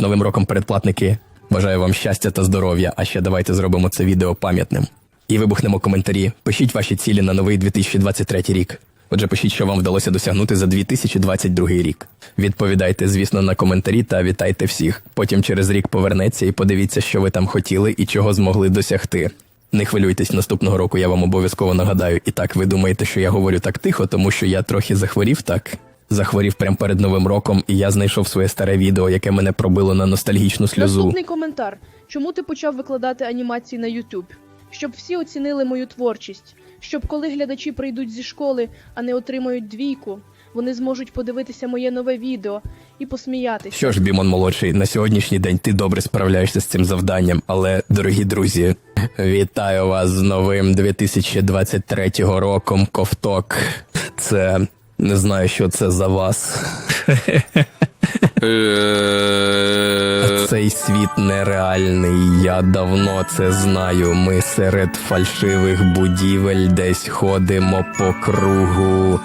Новим роком передплатники. Бажаю вам щастя та здоров'я, а ще давайте зробимо це відео пам'ятним. І вибухнемо коментарі. Пишіть ваші цілі на новий 2023 рік. Отже, пишіть, що вам вдалося досягнути за 2022 рік. Відповідайте, звісно, на коментарі та вітайте всіх. Потім через рік повернеться і подивіться, що ви там хотіли і чого змогли досягти. Не хвилюйтесь, наступного року я вам обов'язково нагадаю. І так, ви думаєте, що я говорю так тихо, тому що я трохи захворів, так? Захворів прямо перед новим роком, і я знайшов своє старе відео, яке мене пробило на ностальгічну сльозу. Наступний коментар. Чому ти почав викладати анімації на YouTube? Щоб всі оцінили мою творчість, щоб коли глядачі прийдуть зі школи, а не отримають двійку, вони зможуть подивитися моє нове відео і посміятися. Що ж, Бімон молодший, на сьогоднішній день ти добре справляєшся з цим завданням, але, дорогі друзі, вітаю вас з новим 2023 роком. Ковток. Це не знаю, що це за вас. Цей світ нереальний, я давно це знаю. Ми серед фальшивих будівель десь ходимо по кругу.